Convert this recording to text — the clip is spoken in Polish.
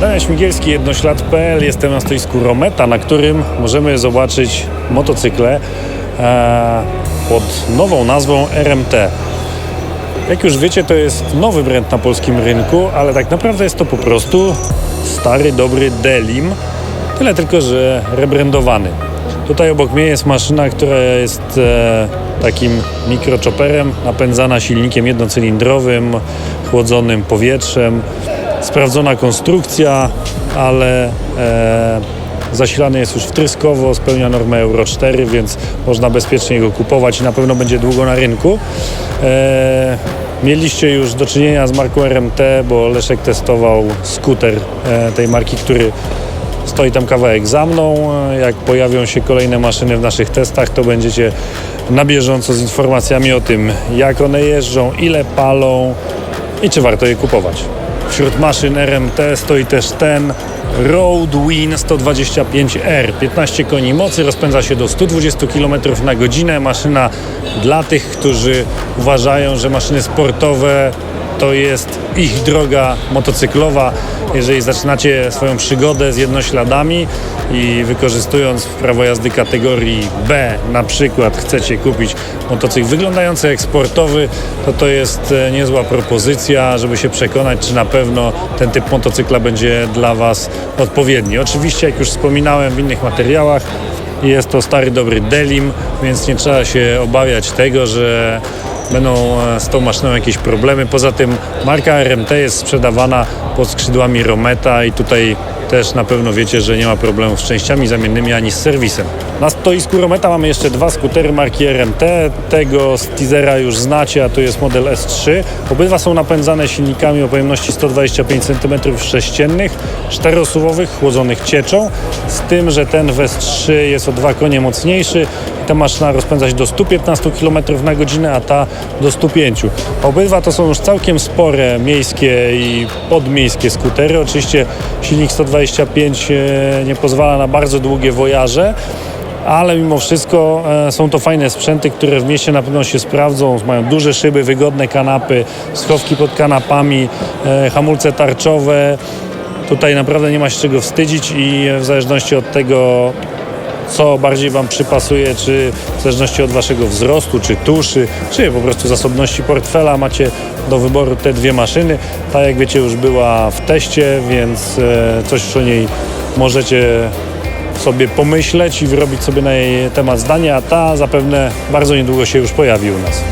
Daniel Śmigielski, jednoślad.pl. Jestem na stoisku Rometa, na którym możemy zobaczyć motocykle e, pod nową nazwą RMT. Jak już wiecie, to jest nowy brand na polskim rynku, ale tak naprawdę jest to po prostu stary, dobry Delim. Tyle tylko, że rebrandowany. Tutaj obok mnie jest maszyna, która jest e, takim mikrochopperem, napędzana silnikiem jednocylindrowym, chłodzonym powietrzem. Sprawdzona konstrukcja, ale e, zasilany jest już wtryskowo, spełnia normę Euro 4, więc można bezpiecznie go kupować i na pewno będzie długo na rynku. E, mieliście już do czynienia z marką RMT, bo Leszek testował skuter e, tej marki, który stoi tam kawałek za mną. Jak pojawią się kolejne maszyny w naszych testach, to będziecie na bieżąco z informacjami o tym, jak one jeżdżą, ile palą i czy warto je kupować. Wśród maszyn RMT stoi też ten Road Win 125R. 15 koni mocy, rozpędza się do 120 km na godzinę. Maszyna dla tych, którzy uważają, że maszyny sportowe to jest ich droga motocyklowa. Jeżeli zaczynacie swoją przygodę z jednośladami i wykorzystując prawo jazdy kategorii B, na przykład chcecie kupić motocykl wyglądający jak sportowy, to to jest e, niezła propozycja, żeby się przekonać, czy na pewno ten typ motocykla będzie dla Was odpowiedni. Oczywiście, jak już wspominałem w innych materiałach, jest to stary dobry Delim, więc nie trzeba się obawiać tego, że będą e, z tą maszyną jakieś problemy. Poza tym marka RMT jest sprzedawana pod skrzydłami Rometa i tutaj też na pewno wiecie, że nie ma problemów z częściami zamiennymi ani z serwisem. Na stoisku Rometa mamy jeszcze dwa skutery marki RMT. Tego z teasera już znacie, a to jest model S3. Obydwa są napędzane silnikami o pojemności 125 cm3, czterosuwowych, chłodzonych cieczą, z tym, że ten w S3 jest o dwa konie mocniejszy ta maszyna rozpędza się do 115 km na godzinę, a ta do 105. Obydwa to są już całkiem spore miejskie i podmiejskie skutery. Oczywiście silnik 125 e, nie pozwala na bardzo długie wojaże, ale mimo wszystko e, są to fajne sprzęty, które w mieście na pewno się sprawdzą. Mają duże szyby, wygodne kanapy, schowki pod kanapami, e, hamulce tarczowe. Tutaj naprawdę nie ma się czego wstydzić i w zależności od tego, co bardziej Wam przypasuje, czy w zależności od Waszego wzrostu, czy tuszy, czy po prostu zasobności portfela macie do wyboru te dwie maszyny. Ta jak wiecie już była w teście, więc e, coś o niej możecie sobie pomyśleć i wyrobić sobie na jej temat zdanie, a ta zapewne bardzo niedługo się już pojawi u nas.